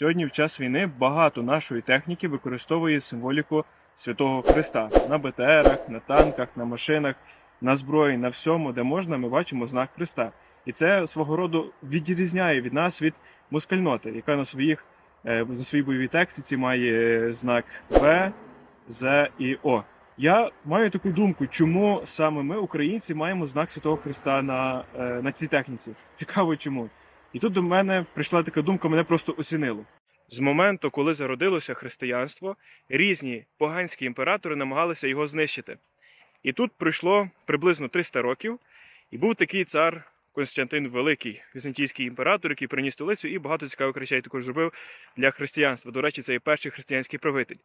Сьогодні, в час війни, багато нашої техніки використовує символіку Святого Христа на БТРах, на танках, на машинах, на зброї, на всьому, де можна, ми бачимо знак Христа. І це свого роду відрізняє від нас від москальноти, яка на своїх е, на своїй бойовій техніці має е, знак В, З і О. Я маю таку думку, чому саме ми, українці, маємо знак Святого Христа на, е, на цій техніці. Цікаво, чому. І тут до мене прийшла така думка, мене просто осінило. З моменту, коли зародилося християнство, різні поганські імператори намагалися його знищити. І тут пройшло приблизно 300 років, і був такий цар Константин Великий, візантійський імператор, який приніс столицю і багато цікавих речей також зробив для християнства. До речі, це і перший християнський правитель.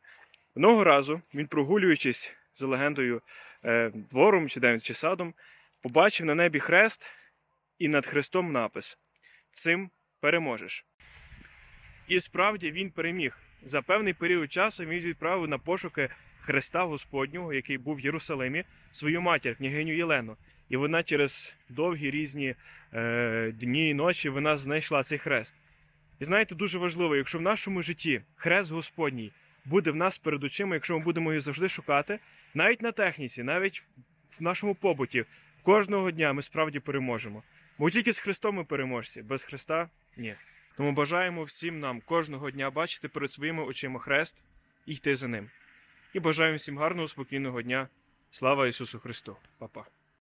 Одного разу він, прогулюючись за легендою е, двором чи чи садом, побачив на небі хрест і над хрестом напис Цим переможеш. І справді він переміг. За певний період часу він відправив на пошуки Христа Господнього, який був в Єрусалимі, свою матір, княгиню Єлену. І вона через довгі різні е, дні і ночі вона знайшла цей хрест. І знаєте, дуже важливо, якщо в нашому житті хрест Господній буде в нас перед очима, якщо ми будемо його завжди шукати, навіть на техніці, навіть в нашому побуті, кожного дня ми справді переможемо. Бо тільки з Христом ми переможці, без Христа ні. Тому бажаємо всім нам кожного дня бачити перед своїми очима хрест і йти за ним. І бажаємо всім гарного, спокійного дня. Слава Ісусу Христу! Па-па.